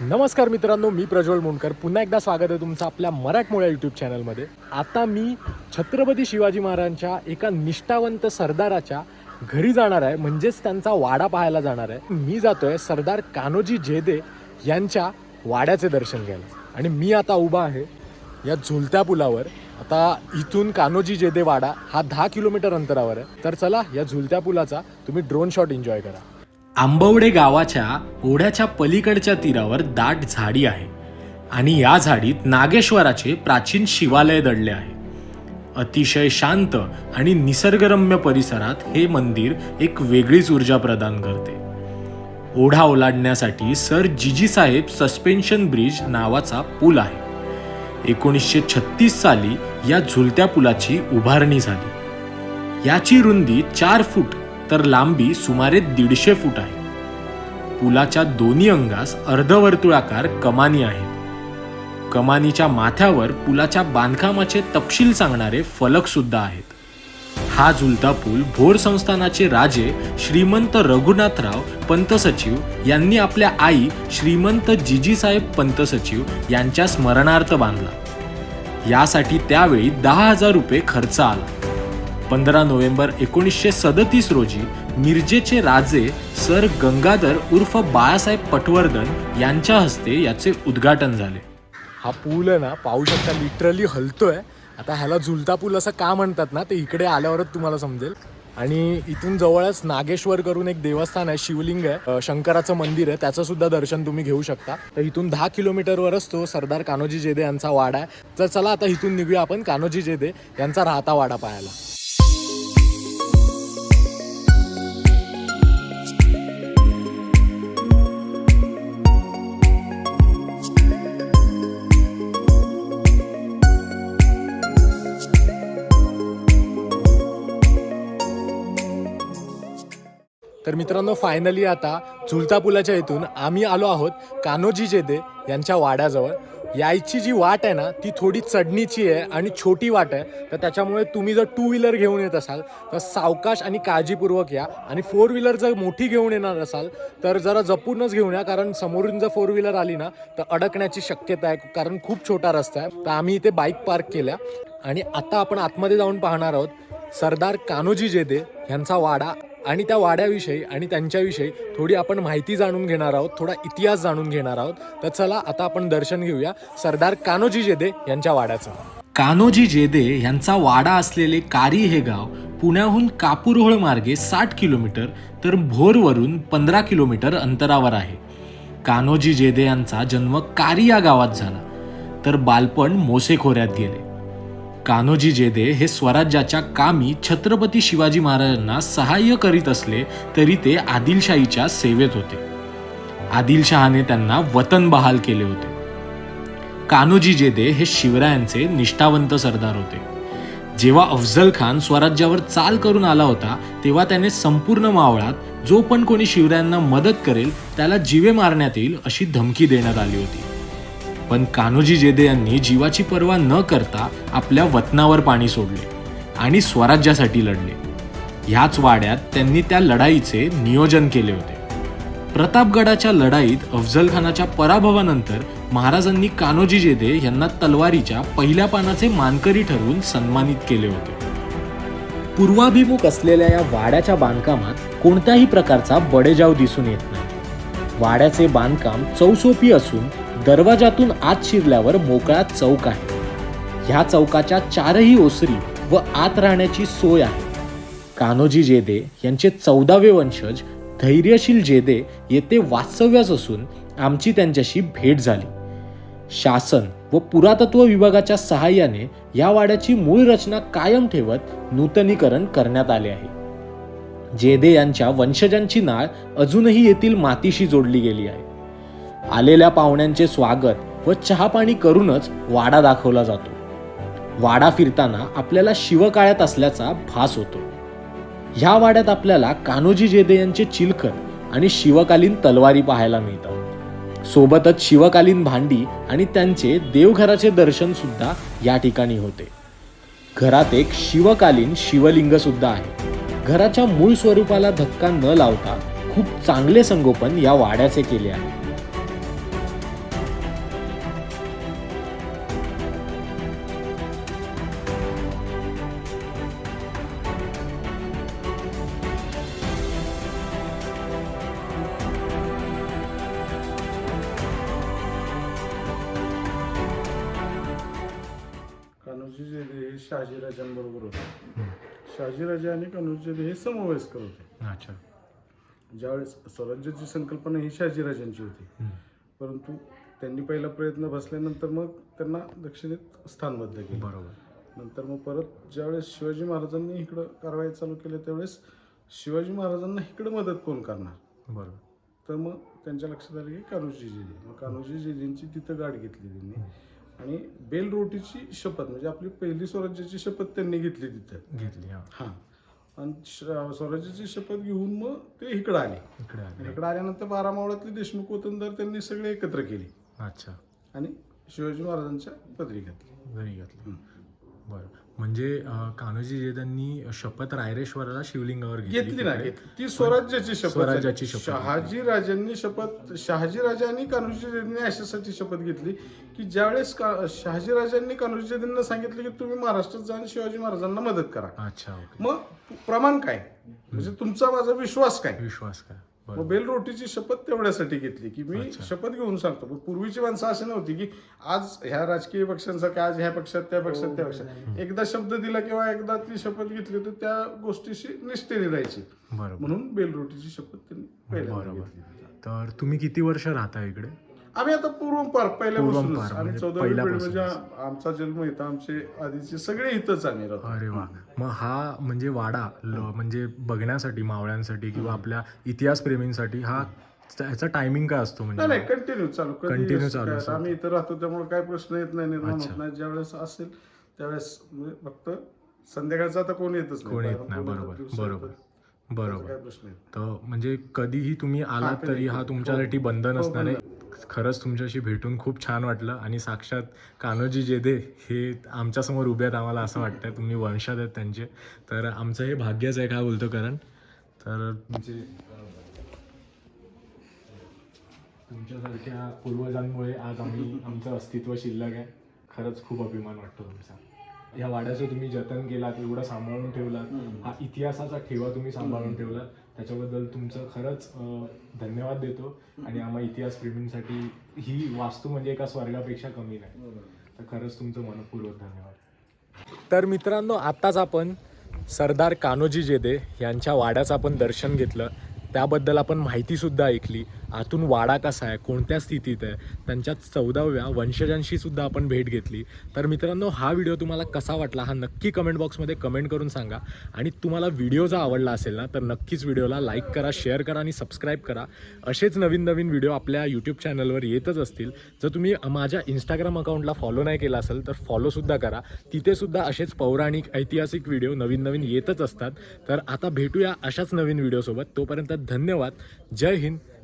नमस्कार मित्रांनो मी प्रज्वल मुंडकर. पुन्हा एकदा स्वागत आहे तुमचं आपल्या मराठमोळ्या यूट्यूब चॅनलमध्ये आता मी छत्रपती शिवाजी महाराजांच्या एका निष्ठावंत सरदाराच्या घरी जाणार आहे. म्हणजेच त्यांचा वाडा पाहायला जाणार आहे. मी जातोय सरदार कान्होजी जेदे यांच्या वाड्याचे दर्शन घ्यायला. आणि मी आता उभा आहे या झुलत्या पुलावर. आता इथून कान्होजी जेदे वाडा हा दहा किलोमीटर अंतरावर आहे. तर चला या झुलत्या पुलाचा तुम्ही ड्रोन शॉट एन्जॉय करा. आंबवडे गावाच्या ओढ्याच्या पलीकडच्या तीरावर दाट झाडी आहे आणि या झाडीत नागेश्वराचे प्राचीन शिवालय दडले आहे. अतिशय शांत आणि निसर्गरम्य परिसरात हे मंदिर एक वेगळीच ऊर्जा प्रदान करते. ओढा ओलांडण्यासाठी sir J J suspension bridge नावाचा पूल आहे. एकोणीसशे छत्तीस साली या झुलत्या पुलाची उभारणी झाली. याची रुंदी चार फूट तर लांबी सुमारे दीडशे फूट आहे. पुलाच्या दोन्ही अंगास अर्धवर्तुळाकार कमानी आहेत. कमानीच्या माथ्यावर पुलाच्या बांधकामाचे तपशील सांगणारे फलक सुद्धा आहेत. हा झुलता पूल भोर संस्थानाचे राजे श्रीमंत रघुनाथराव पंत सचिव यांनी आपल्या आई श्रीमंत जिजीसाहेब पंत सचिव यांच्या स्मरणार्थ बांधला. यासाठी त्यावेळी दहा हजार रुपये खर्च आला. पंधरा नोव्हेंबर एकोणीसशे सदतीस रोजी मिरजेचे राजे सर गंगाधर उर्फ बाळासाहेब पटवर्धन यांच्या हस्ते याचे उद्घाटन झाले. हा पूल आहे ना पाहू शकता लिटरली हलतोय. आता ह्याला झुलता पूल असं का म्हणतात ना ते इकडे आल्यावरच तुम्हाला समजेल. आणि इथून जवळच नागेश्वर करून एक देवस्थान आहे शिवलिंग आहे. शंकराचं मंदिर आहे त्याचं सुद्धा दर्शन तुम्ही घेऊ शकता. तर इथून दहा किलोमीटरवरच तो सरदार कान्होजी जेदे यांचा वाडा आहे. तर चला आता इथून निघूया आपण कान्होजी जेदे यांचा राहता वाडा पाहायला. तर मित्रांनो फायनली आता झुलता पुलाच्या इथून आम्ही आलो आहोत कान्होजी जेदे यांच्या वाड्याजवळ. यायची जी वाट आहे ना ती थोडी चढणीची आहे आणि छोटी वाट आहे. तर त्याच्यामुळे तुम्ही जर टू व्हीलर घेऊन येत असाल तर सावकाश आणि काळजीपूर्वक या. आणि फोर व्हीलर जर मोठी घेऊन येणार असाल तर जरा जपूनच घेऊन या कारण समोरून जर फोर व्हीलर आली ना तर अडकण्याची शक्यता आहे कारण खूप छोटा रस्ता आहे. तर आम्ही इथे बाईक पार्क केल्या. आणि आता आपण आतमध्ये जाऊन पाहणार आहोत सरदार कान्होजी जेदे यांचा वाडा. आणि त्या वाड्याविषयी आणि त्यांच्याविषयी थोडी आपण माहिती जाणून घेणार आहोत थोडा इतिहास जाणून घेणार आहोत. तर चला आता आपण दर्शन घेऊया सरदार कान्होजी जेदे यांच्या वाड्याचं. कान्होजी जेदे यांचा वाडा असलेले कारी हे गाव पुण्याहून कापूरहोळ मार्गे साठ किलोमीटर तर भोरवरून पंधरा किलोमीटर अंतरावर आहे. कान्होजी जेदे यांचा जन्म कारी या गावात झाला. तर बालपण मोसेखोऱ्यात गेले. कान्होजी जेदे हे स्वराज्याच्या कामी छत्रपती शिवाजी महाराजांना सहाय्य करीत असले तरी ते आदिलशाहीच्या सेवेत होते. आदिलशहाने त्यांना वतन बहाल केले होते. कान्होजी जेदे हे शिवरायांचे निष्ठावंत सरदार होते. जेव्हा अफजल खान स्वराज्यावर चाल करून आला होता तेव्हा त्याने संपूर्ण मावळात जो पण कोणी शिवरायांना मदत करेल त्याला जीवे मारण्यात येईल अशी धमकी देण्यात आली होती. पण कान्होजी जेदे यांनी जीवाची पर्वा न करता आपल्या वतनावर पाणी सोडले आणि स्वराज्यासाठी लढले. ह्याच वाड्यात त्यांनी त्या लढाईचे नियोजन केले होते. प्रतापगडाच्या लढाईत अफजल खानाच्या पराभवानंतर महाराजांनी कान्होजी जेदे यांना तलवारीच्या पहिल्या पानाचे मानकरी ठरवून सन्मानित केले होते. पूर्वाभिमुख असलेल्या या वाड्याच्या बांधकामात कोणत्याही प्रकारचा बडेजाव दिसून येत नाही. वाड्याचे बांधकाम चौसोपी असून दरवाजातून आत शिरल्यावर मोकळा चौक आहे. ह्या चौकाच्या चारही ओसरी व आत राहण्याची सोय आहे. कान्होजी जेदे यांचे चौदावे वंशज धैर्यशील जेदे येथे वास्तव्यास असून आमची त्यांच्याशी भेट झाली. शासन व पुरातत्व विभागाच्या सहाय्याने या वाड्याची मूळ रचना कायम ठेवत नूतनीकरण करण्यात आले आहे. जेदे यांच्या वंशजांची नाळ अजूनही येथील मातीशी जोडली गेली आहे. आलेल्या पाहुण्यांचे स्वागत व चहापाणी करूनच वाडा दाखवला जातो. वाडा फिरताना आपल्याला शिवकाळ्यात असल्याचा भास होतो. ह्या वाड्यात आपल्याला कान्होजी जेदे यांचे चिलखत आणि शिवकालीन तलवारी पाहायला मिळतात. सोबतच शिवकालीन भांडी आणि त्यांचे देवघराचे दर्शन सुद्धा या ठिकाणी होते. घरात एक शिवकालीन शिवलिंग सुद्धा आहे. घराच्या मूळ स्वरूपाला धक्का न लावता खूप चांगले संगोपन या वाड्याचे केले आहे. होते. शहाजीराजे आणि कान्होजी हे समवयस्कर होते. अच्छा. ज्यावेळेस स्वराज्याची संकल्पना ही शहाजीराजांची होती. परंतु त्यांनी पहिला प्रयत्न बसल्यानंतर मग त्यांना दक्षिणेत स्थानबद्ध केले. बरोबर. नंतर मग परत ज्यावेळेस शिवाजी महाराजांनी इकडं कारवाई चालू केली त्यावेळेस शिवाजी महाराजांना इकडं मदत कोण करणार? बरोबर. तर मग त्यांच्या लक्षात आलं की कान्होजी जेजे मग कान्होजी जेजेंची तिथं गाठ घेतली त्यांनी. आणि बेल रोटीची शपथ म्हणजे आपली पहिली स्वराज्याची शपथ त्यांनी घेतली तिथं. घेतली हा. आणि स्वराज्याची शपथ घेऊन मग ते इकडं आले. इकडे इकडं आल्यानंतर बारा मावळातली देशमुख वतनदार त्यांनी सगळे एकत्र केली. अच्छा. आणि शिवाजी महाराजांच्या पदरी घातली. घरी घेतली. बरं. म्हणजे कान्होजी जेदांनी शपथ रायरेश्वराला शिवलिंगावर घेतली ना ती स्वराज्याची शपथ स्वराज्याची. शपथ. शहाजी राजांनी शपथ शहाजी राजांनी कान्होजी अशासाठी शपथ घेतली की ज्यावेळेस शहाजी राजांनी कान्होजी सांगितलं की तुम्ही महाराष्ट्रात जाऊन शिवाजी महाराजांना मदत करा. अच्छा मग प्रमाण काय? म्हणजे तुमचा माझा विश्वास काय? विश्वास काय? मग बरं बेल रोटीची शपथ तेवढ्यासाठी घेतली की मी. शपथ घेऊन सांगतो. पण पूर्वीची माणसं अशी नव्हती की आज ह्या राजकीय पक्षांसारखं आज ह्या पक्षात त्या पक्षात त्या पक्षात. एकदा शब्द दिला किंवा एकदा ती शपथ घेतली तर त्या गोष्टीशी निष्ठेने राहायची बरोबर. म्हणून बेल रोटीची शपथ त्यांनी पहिल्यांदा. घेतली तर तुम्ही किती वर्ष राहता इकडे? आम्ही आता पूर्वंपार पहिल्यापासून पूर्वंपार, आम्ही म्हणजे चौदावी पिढी म्हणजे पहिल्यापासूनच. आमचा जन्म इथं आमचे आधीचे सगळे इथंच आम्ही राहतो. अरे वा. मग हा म्हणजे वाडा ल- म्हणजे बघण्यासाठी मावळ्यांसाठी किंवा आपल्या इतिहास प्रेमींसाठी हा ह्याचा टायमिंग काय असतो नाही म्हणजे? नाही कंटिन्यू चालू कधी Continue असं चालू काय. आम्ही इथं राहतो त्यामुळे काय प्रश्न येत नाही निर्माण अच्छा. होत नाही. ज्यावेळेस असेल त्यावेळेस म्हणजे फक्त संध्याकाळचा आता कोण येतच कोण येत बाहेरून नाही. कोण बरोबर येतं, दिवसा बरोबर येतं. त्याचा बरोबर. काय प्रश्न येत तर म्हणजे कधीही तुम्ही आलात तरी हा तुमच्यासाठी बंधन हो, असणार आहे. खरंच तुमच्याशी भेटून खूप छान वाटलं आणि साक्षात कान्होजी जेदे हे आमच्यासमोर उभे आहेत आम्हाला असं वाटतं तुम्ही वंशात आहेत त्यांचे. तर आमचं हे भाग्यच आहे काय बोलतो कारण? तर तुमचे तुमच्यासारख्या पूर्वजांमुळे आज आम्ही आमचं अस्तित्व शिल्लक आहे. खरंच खूप अभिमान वाटतो तुमचा. या वाड्याचं तुम्ही जतन केलात एवढं सांभाळून ठेवलात. हा इतिहासाचा ठेवा तुम्ही सांभाळून ठेवलात. त्याच्याबद्दल तुमचं खरंच धन्यवाद देतो. आणि आम्हा इतिहास प्रेमींसाठी ही वास्तू म्हणजे एका स्वर्गापेक्षा कमी नाही. तर खरंच तुमचं मनपूर्वक धन्यवाद. तर मित्रांनो आत्ताच आपण सरदार कान्होजी जेदे यांच्या वाड्याचं आपण दर्शन घेतलं. त्याबद्दल आपण माहितीसुद्धा ऐकली. आतून वाडा कसा आहे कोणत्या स्थितीत आहे त्यांच्या चौदाव्या वंशजांशी सुद्धा आपण भेट घेतली. तर मित्रांनो हा व्हिडिओ तुम्हाला कसा वाटला हा नक्की कमेंट बॉक्समध्ये कमेंट करून सांगा. आणि तुम्हाला व्हिडिओ जर आवडला असेल ना तर नक्कीच व्हिडिओला लाईक करा शेअर करा आणि सबस्क्राईब करा. असेच नवीन नवीन व्हिडिओ आपल्या यूट्यूब चॅनलवर येतच असतील. जर तुम्ही माझ्या इंस्टाग्राम अकाउंटला फॉलो नाही केला असेल तर फॉलोसुद्धा करा. तिथेसुद्धा असेच पौराणिक ऐतिहासिक व्हिडिओ नवीन नवीन येतच असतात. तर आता भेटूया अशाच नवीन व्हिडिओसोबत. तोपर्यंत धन्यवाद. जय हिंद.